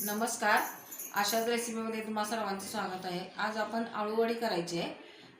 नमस्कार. अशाच रेसिपीमध्ये तुम्हा सर्वांचं स्वागत आहे. आज आपण आळूवडी करायची आहे.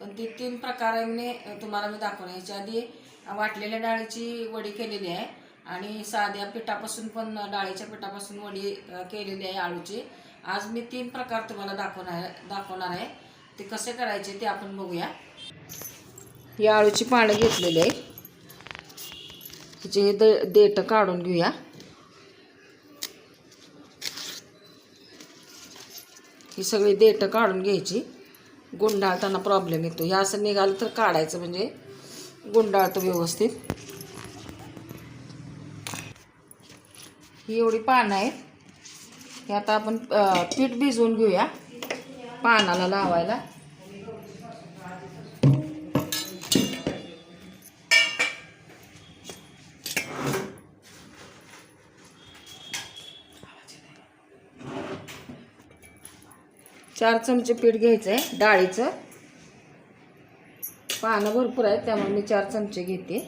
पण ती तीन प्रकाराने तुम्हाला मी दाखवणार याच्या आधी वाटलेल्या डाळीची वडी केलेली आहे आणि साध्या पिठापासून पण डाळीच्या पिठापासून वडी केलेली आहे आळूची. आज मी तीन प्रकार तुम्हाला दाखवणार दाखवणार आहे. ते कसे करायचे ते आपण बघूया. ही आळूची पानं घेतलेली आहे. तिचे दे देठं काढून घेऊया. ही सगळी देठं काढून घ्यायची. गुंडाळताना प्रॉब्लेम येतो. हे असं निघालं तर काढायचं म्हणजे गुंडाळतं व्यवस्थित. ही एवढी पानं आहेत. हे आता आपण पीठ भिजवून घेऊया. पानाला लावायला. चार चमचे पीठ घ्यायचं आहे डाळीचं. पानं भरपूर आहेत त्यामुळे मी चार चमचे घेते.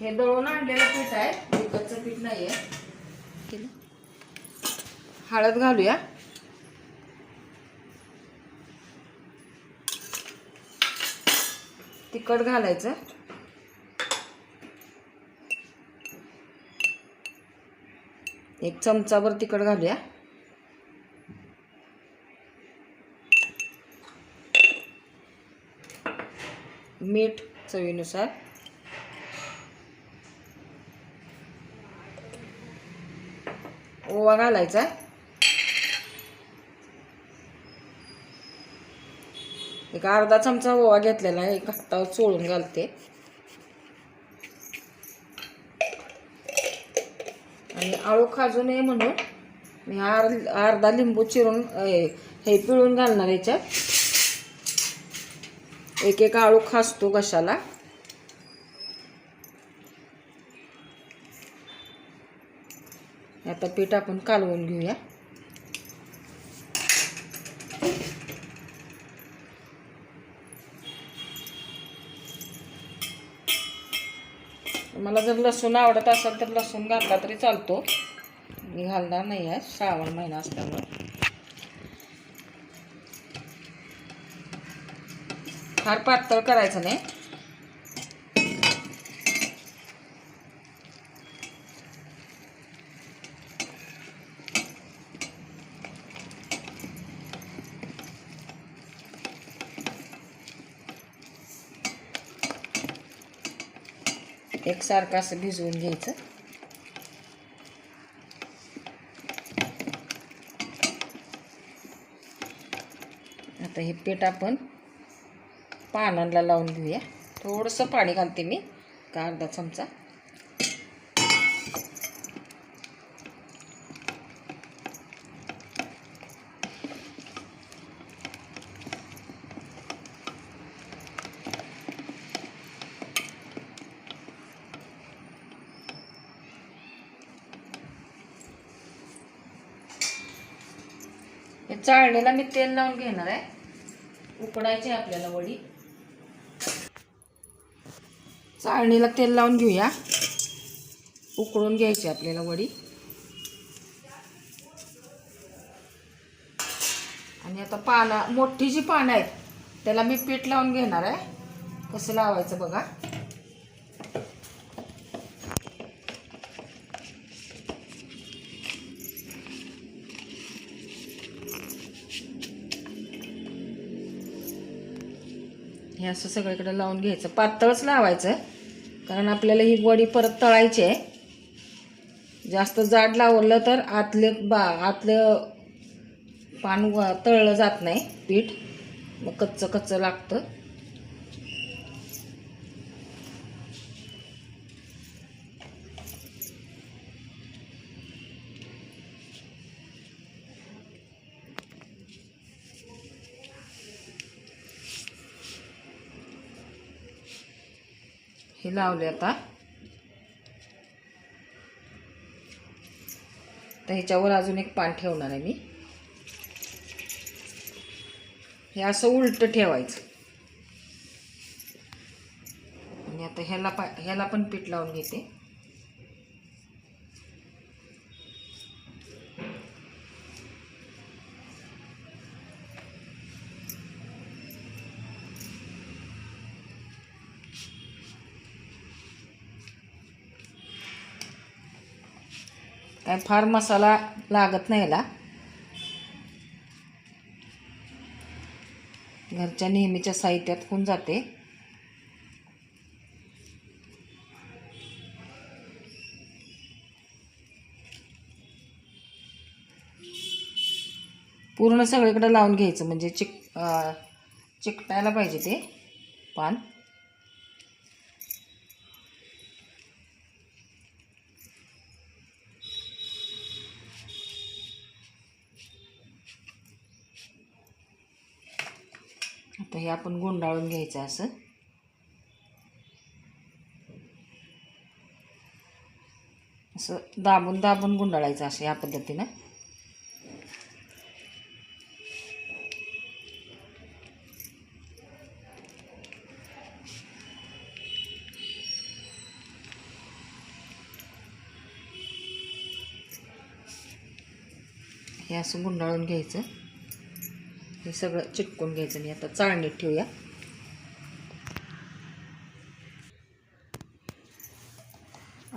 हे दळून आणलेलं पीठ आहे विकतचं पीठ नाही आहे हळद घालूया. तिखट घालायचं. एक चमचाभर तिखट घालूया. मीठ चवीनुसार. ओवा घालायचा. एक अर्धा चमचा ओवा घेतलेला आहे एक हातावर चोळून घालते. आणि आळू खाजू नये म्हणून मी आर अर्धा लिंबू चिरून हे पिळून घालणार याच्यात. एक एक आळू खासतो घशाला. आता पीठ आपण कालवून घेऊया. मला जर लसूण आवडत असेल तर लसूण घातला तरी चालतो. मी घालणार नाही आहे श्रावण महिना असल्यामुळे. फार पातळ करायचं नाही. सारखं असं भिजवून घ्यायचं. आता हे पीठ आपण पानांना लावून घेऊया. थोडंसं पाणी घालते मी का अर्धा चमचा. चाळणीला मी तेल लावून घेणार आहे. उकडायची आहे आपल्याला वडी. चाळणीला तेल लावून घेऊया. उकळून घ्यायची आपल्याला वडी. आणि आता पाना मोठी जी पानं आहेत. त्याला मी पीठ लावून घेणार आहे. कसं लावायचं बघा. हे असं सगळीकडे लावून घ्यायचं. पातळच लावायचं कारण आपल्याला ही वडी परत तळायची आहे. जास्त जाड लावलं तर आतले बा आतलं पान व- तळलं जात नाही पीठ. मग कच्चं कच्चं लागतं. हे लावले आता. तर ह्याच्यावर अजून एक पान ठेवणार आहे मी. हे असं उलटं ठेवायचं. आणि आता ह्याला पा ह्याला पण पीठ लावून घेते. काय फार मसाला लागत नाही याला. घरच्या नेहमीच्या साहित्यात होऊन जाते. पूर्ण सगळीकडे लावून घ्यायचं म्हणजे चिक चिकटायला पाहिजे ते पान. आपण गुंडाळून घ्यायचं असं. असं दाबून दाबून गुंडाळायचं असं या पद्धतीनं. हे असं गुंडाळून घ्यायचं. हे सगळं चिटकून घ्यायचं. मी आता चाळणीत ठेवूया.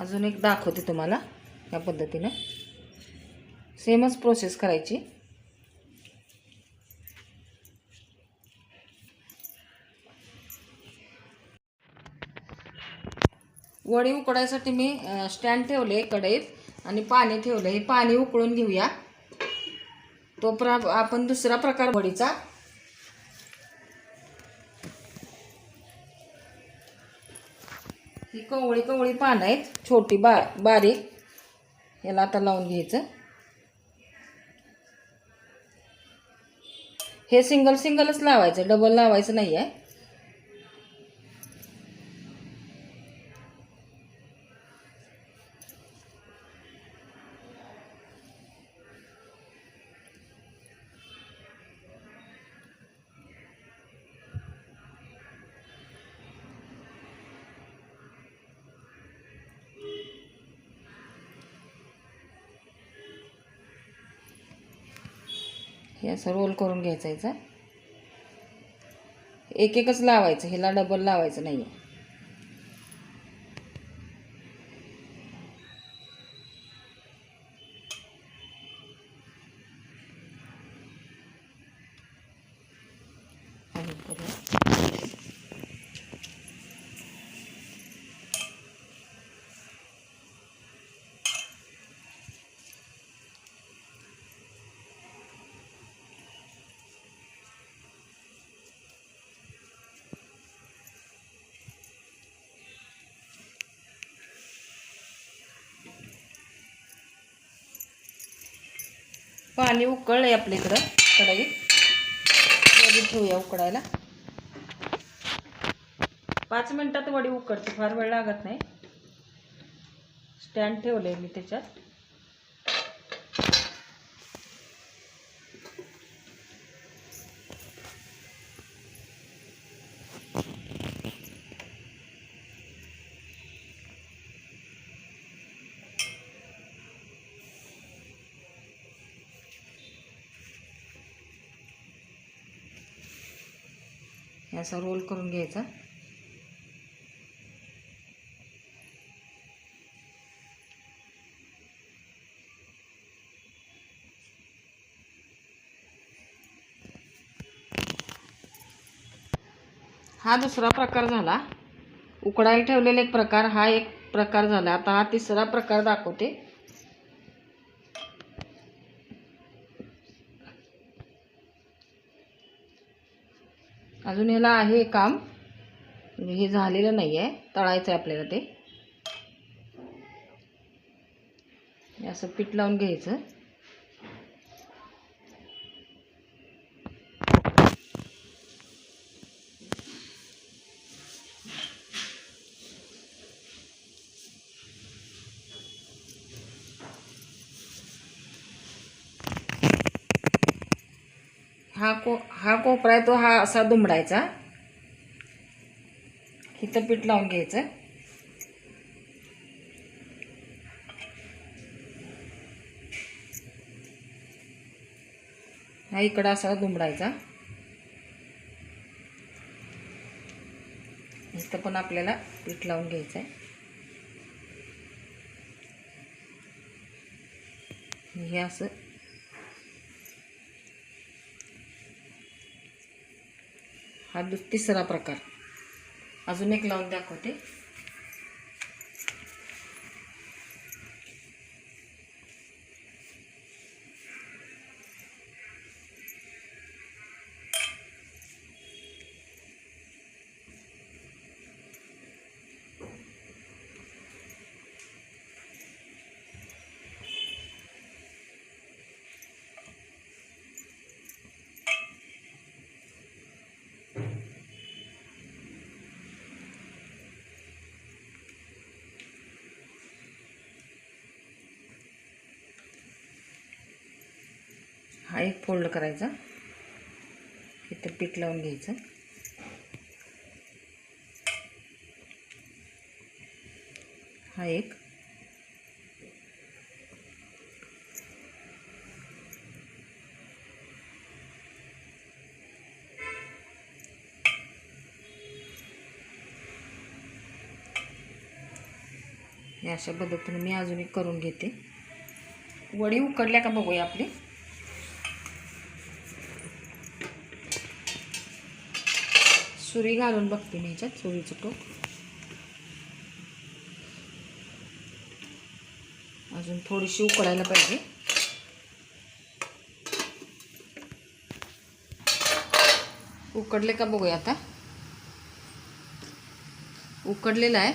अजून एक दाखवते तुम्हाला या पद्धतीनं. सेमच प्रोसेस करायची. वडी उकडायसाठी मी स्टँड ठेवले कढईत आणि पाणी ठेवलं. हे पाणी उकळून घेऊया. तो प्र आपण दुसरा प्रकार वडीचा ही कवळी कवळी पानं आहेत छोटी बा बारीक. याला आता लावून घ्यायचं. हे सिंगल सिंगलच लावायचं डबल लावायचं नाही आहे हे असं रोल करून घ्यायचा याचं एक एकच लावायचं ह्याला डबल लावायचं नाही आहे पाणी उकळलंय आपल्या इकडं कढईत. वडी ठेवूया उकडायला. पाच मिनटात वडी उकडते. फार वेळ लागत नाही. स्टँड ठेवलं आहे मी त्याच्यात. असं रोल करून घ्यायचा. हा दुसरा प्रकार झाला. उकडायला ठेवलेला एक प्रकार हा एक प्रकार झाला. आता हा तिसरा प्रकार दाखवते. अजून ह्याला आहे काम. म्हणजे हे झालेलं नाही आहे तळायचं आहे आपल्याला ते. असं पीठ लावून घ्यायचं. हा कोपरा आहे तो हा असा दुमडायचा. इथं पीठ लावून घ्यायचं. हा इकडं असा दुमडायचा. इथं पण आपल्याला पीठ लावून घ्यायचं आहे हे असं हा तिसरा प्रकार. अजून एक लावून दाखवते. हा एक फोल्ड करायचा. इथं पीठ लावून घ्यायचं. हा एक. अशा पद्धतीने मी अजून एक करून घेते. वडी उकडल्या का बघूया आपली? सुरी घालून बघते मी ह्याच्यात सुरीचं टोक. अजून थोडीशी उकळायला पाहिजे. उकडले का बघूया आता. उकडलेलं आहे.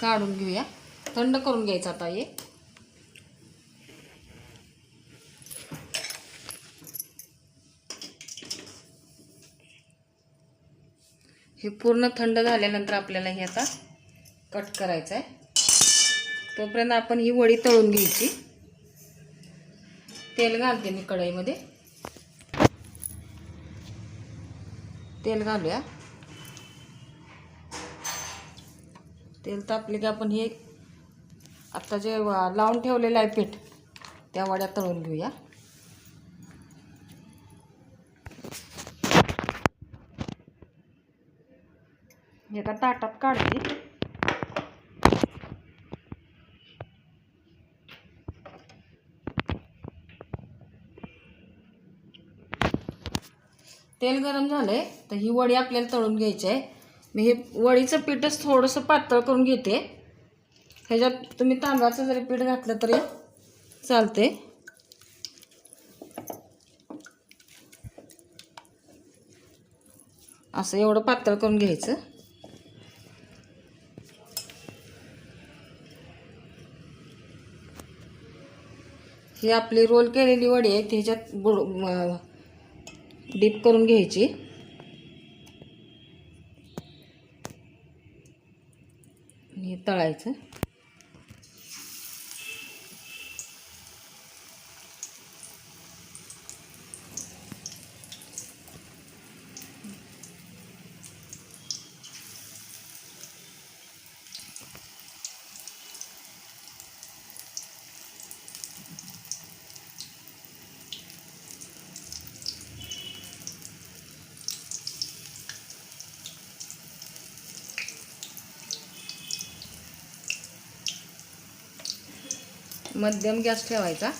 काढून घेऊया. थंड करून घ्यायचं आता हे. हे पूर्ण थंड झाल्यानंतर आपल्याला हे आता कट करायचं आहे तोपर्यंत आपण ही वडी तळून घ्यायची. तेल घालते मी कढईमध्ये. तेल घालूया. तेल तापले की आपण हे आत्ता जे वा- लावून ठेवलेलं आहे पीठ त्या वड्या तळून घेऊया. एका ताटात काढते. तेल गरम झालंय तर ही वडी आपल्याला तळून घ्यायची आहे. मी हे वडीचं पीठच थोडंसं पातळ करून घेते. ह्याच्यात तुम्ही तांदळाचं जरी पीठ घातलं तरी चालते असं एवढं पातळ करून घ्यायचं. ही आपली रोल केलेली वडी आहे त्याच्यात बुड डीप करून घ्यायची. हे तळायचं. मध्यम गॅस ठेवायचा.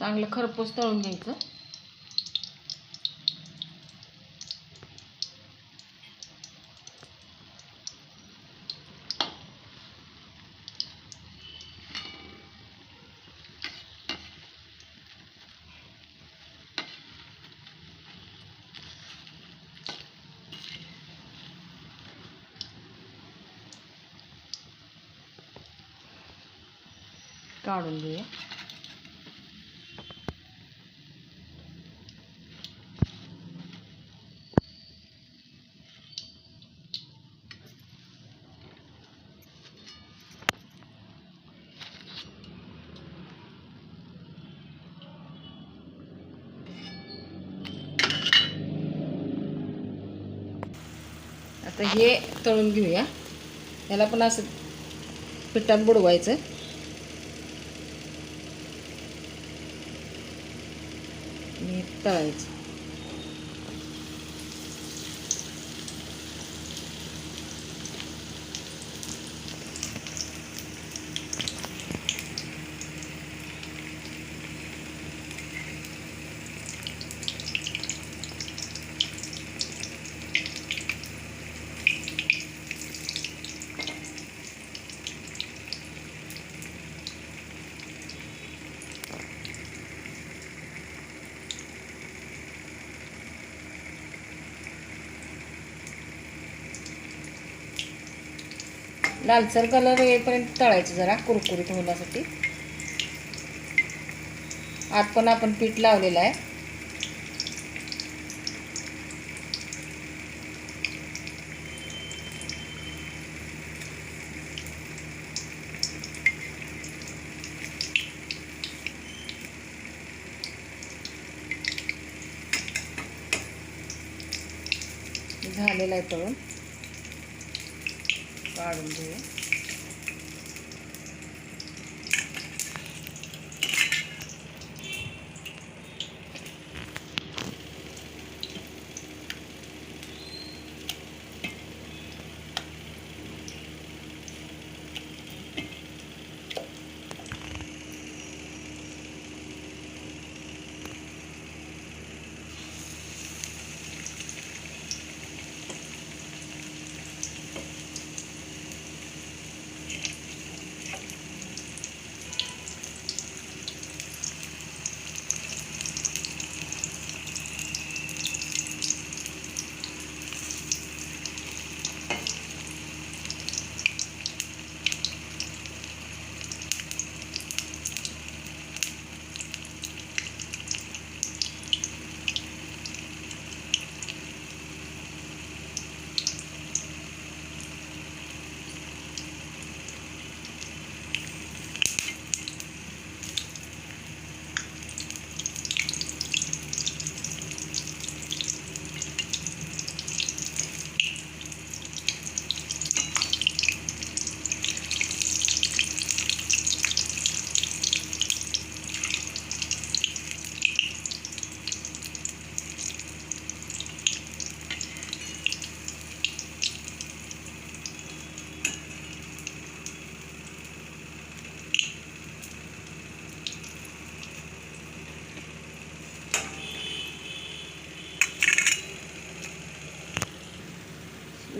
चांगलं खरपूस तळून घ्यायचं. काढून घेऊया. हे तळून घेऊया. याला पण असं पिठात बुडवायचं. आणि तळायचं. लालसर कलर येईपर्यंत तळायचं जरा कुरकुरीत होण्यासाठी आत पण आपण पीठ लावलेलं आहे. झालेलं आहे तळून. काढून घेऊया म्हणजे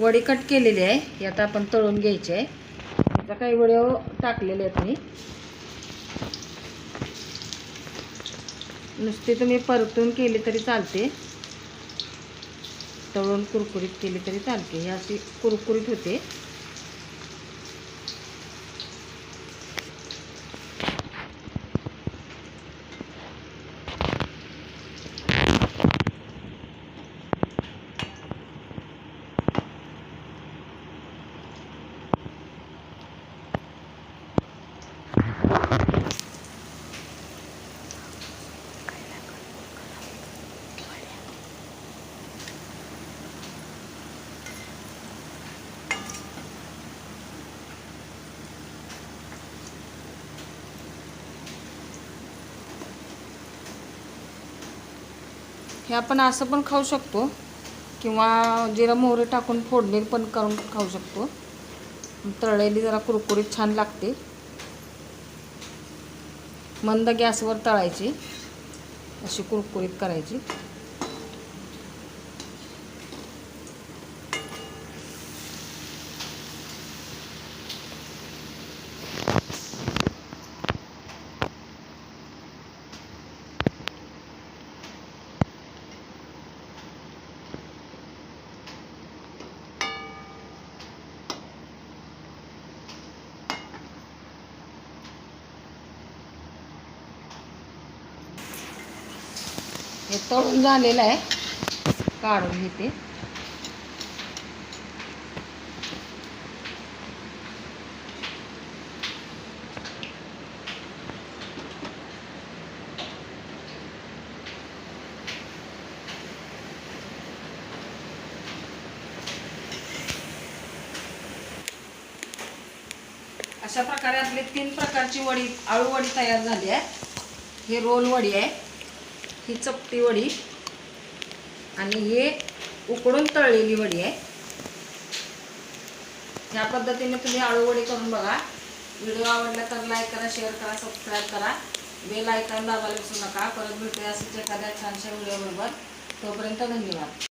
वडी कट केलेली आहे. ही आता आपण तळून घ्यायची आहे. आता काही वड्या टाकलेले आहेत मी. नुसती तुम्ही परतून केली तरी चालते. तळून कुरकुरीत केली तरी चालते. ही अशी कुरकुरीत होते. हे आपण असं पण खाऊ शकतो. किंवा जिरा मोहरी टाकून फोडणी पण करून खाऊ शकतो. तळलेली जरा कुरकुरीत छान लागते. मंद गॅसवर तळायची. अशी कुरकुरीत करायची. तळून झालेलं आहे. काढून घेते. अशा प्रकारे आपली तीन प्रकारची वडी आळू वडी तयार झाली आहे. ही रोल वडी आहे. ही चपटी वडी आणि हे उकडून तळलेली वडी आहे. या पद्धतीने तुम्ही आळूवडी करून बघा. व्हिडिओ आवडला तर लाईक करा शेअर करा सबस्क्राईब करा. बेल आयकॉन दाबायला विसरू नका. परत भेटूया असंच एखाद्या छानशा व्हिडिओबरोबर. तोपर्यंत धन्यवाद.